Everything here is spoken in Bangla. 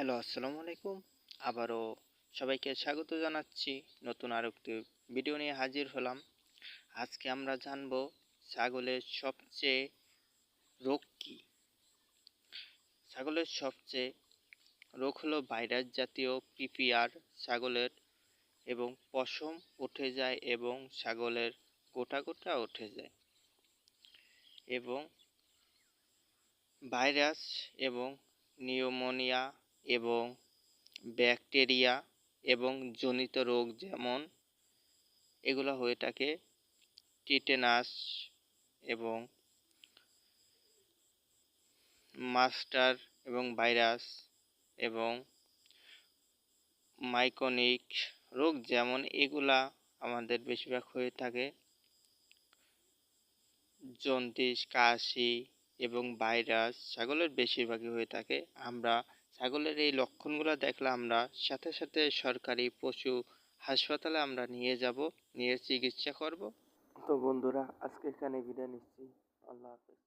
হ্যালো, আসসালামু আলাইকুম। আবারও সবাইকে স্বাগত জানাচ্ছি। নতুন আর একটি ভিডিও নিয়ে হাজির হলাম। আজকে আমরা জানব ছাগলের সবচেয়ে রোগ কী? ছাগলের সবচেয়ে রোগ হলো ভাইরাস জাতীয় পিপিআর ছাগলের এবং পশম উঠে যায় এবং ছাগলের গোটা গোটা উঠে যায়। এবং ভাইরাস এবং নিউমোনিয়া এবং ব্যাকটেরিয়া এবং জনিত রোগ যেমন এগুলো হয়ে থাকে, টিটেনাস এবং মাস্টার এবং ভাইরাস এবং মাইকোনিক রোগ যেমন এগুলা আমাদের বেশিরভাগ হয়ে থাকে। জন্ডিস, কাশি এবং ভাইরাস, ছাগলের বেশিরভাগই হয়ে থাকে। আমরা ছাগলের এই লক্ষণগুলো দেখলে আমরা সাথে সাথে সরকারি পশু হাসপাতালে আমরা নিয়ে যাব, নিয়ে চিকিৎসা করব। তো বন্ধুরা, আজকে এখানে বিদায় নিচ্ছি। আল্লাহ হাফেজ।